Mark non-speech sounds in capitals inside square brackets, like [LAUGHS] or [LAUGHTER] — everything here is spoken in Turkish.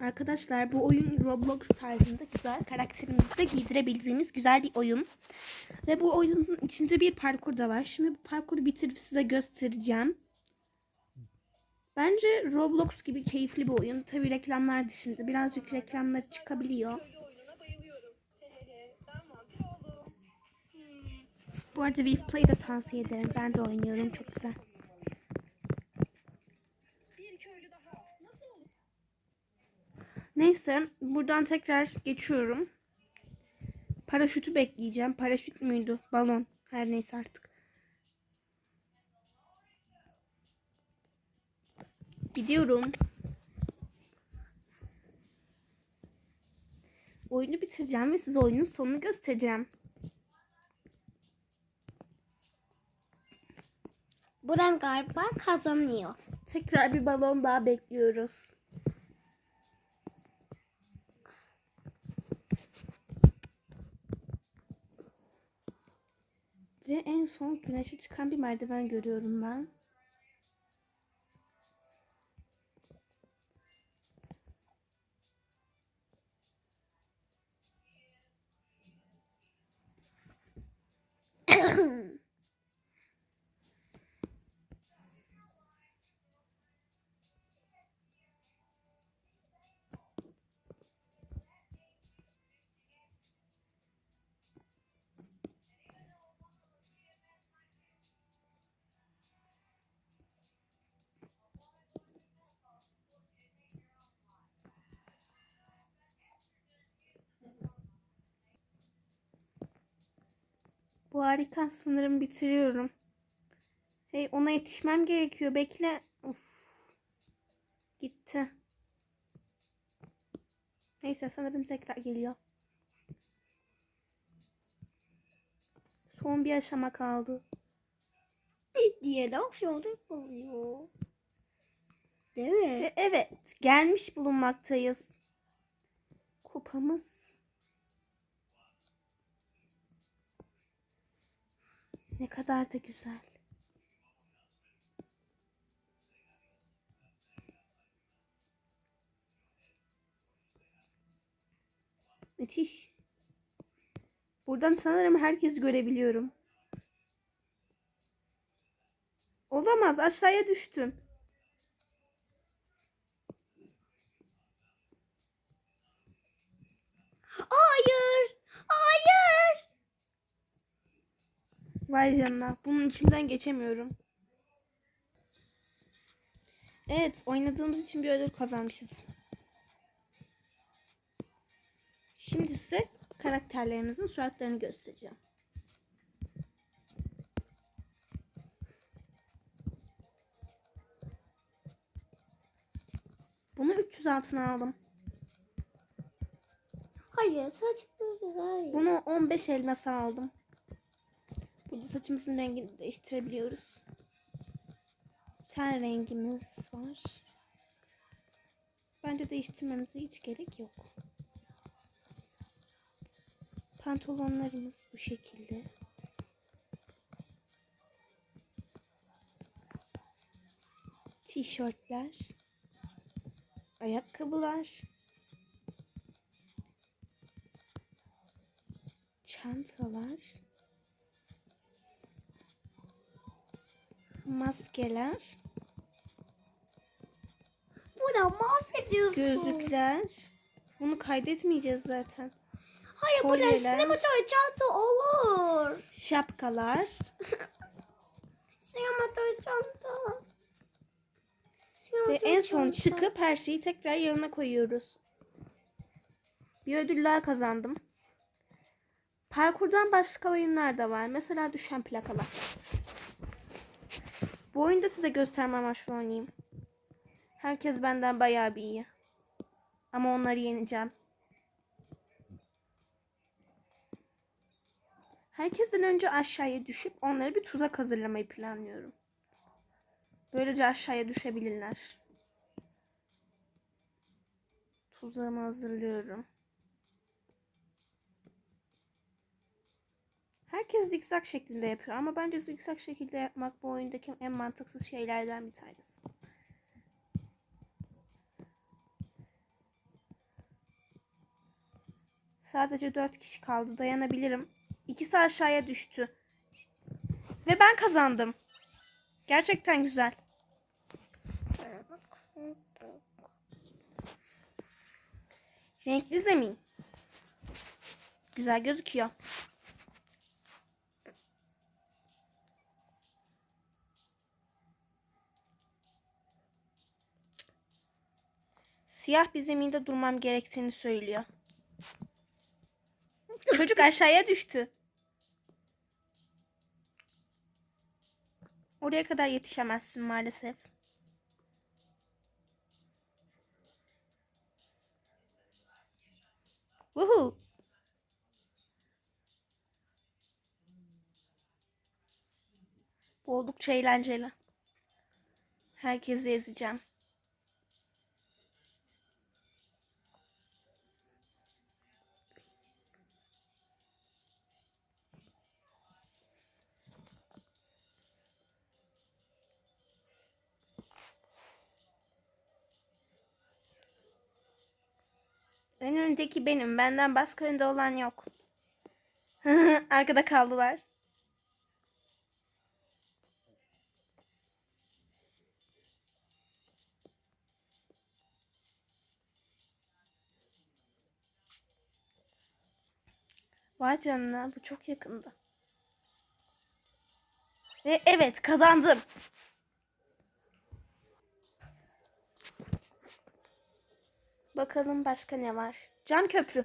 Arkadaşlar bu oyun Roblox tarzında güzel. Karakterimizi de giydirebildiğimiz güzel bir oyun. Ve bu oyunun içinde bir parkur da var. Şimdi bu parkuru bitirip size göstereceğim. Bence Roblox gibi keyifli bir oyun. Tabi reklamlar dışında. Birazcık reklamlar çıkabiliyor. Bu arada We've Play'i de tavsiye ederim. Ben de oynuyorum. Çok güzel. Bir köylü daha. Nasıl olur? Neyse buradan tekrar geçiyorum. Paraşütü bekleyeceğim. Paraşüt müydü? Balon. Her neyse artık. Gidiyorum. Oyunu bitireceğim ve size oyunun sonunu göstereceğim. Buram galiba kazanıyor. Tekrar bir balon daha bekliyoruz. Ve en son güneşe çıkan bir merdiven görüyorum ben. Harika. Sanırım bitiriyorum. Hey ona yetişmem gerekiyor. Bekle. Of. Gitti. Neyse sanırım tekrar geliyor. Son bir aşama kaldı. [LAUGHS] diye laf yolculuk oluyor. Değil mi? Ve evet gelmiş bulunmaktayız. Kupamız. Ne kadar da güzel. Müthiş. Buradan sanırım herkes görebiliyorum. Olamaz aşağıya düştüm. Hayır. Hayır. Vay canına. Bunun içinden geçemiyorum. Evet, oynadığımız için bir ödül kazanmışız. Şimdi size karakterlerimizin suratlarını göstereceğim. Bunu 300 altına aldım. Hayır saçma güzel. Bunu 15 elmasa aldım. Saçımızın rengini değiştirebiliyoruz. Ten rengimiz var. Bence değiştirmemize hiç gerek yok. Pantolonlarımız bu şekilde. Tişörtler. Ayakkabılar. çantalar, maskeler, Buram mahvediyorsun. gözlükler. Bunu kaydetmeyeceğiz zaten. Hayır burası kolyeler. sinematör çanta olur. Şapkalar, [LAUGHS] Sinematör çanta. ve Sinematör en son çanta. çıkıp her şeyi tekrar yerine koyuyoruz. Bir ödül daha kazandım. Parkurdan başka oyunlar da var. Mesela düşen plakalar. Bu oyunda size gösterme amaçlı oynayayım. Herkes benden bayağı bir iyi. Ama onları yeneceğim. Herkesten önce aşağıya düşüp onları bir tuzak hazırlamayı planlıyorum. Böylece aşağıya düşebilirler. Tuzağımı hazırlıyorum. Herkes zikzak şeklinde yapıyor ama bence zikzak şekilde yapmak bu oyundaki en mantıksız şeylerden bir tanesi. Sadece dört kişi kaldı. Dayanabilirim. İkisi aşağıya düştü. Ve ben kazandım. Gerçekten güzel. Renkli zemin. Güzel gözüküyor. Siyah bir zeminde durmam gerektiğini söylüyor. Çocuk aşağıya düştü. Oraya kadar yetişemezsin maalesef. Woohoo. Bu oldukça eğlenceli. Herkesi ezeceğim. En öndeki benim. Benden başka önde olan yok. [LAUGHS] Arkada kaldılar. Vay canına bu çok yakındı. Ve evet kazandım. Bakalım başka ne var? Cam köprü.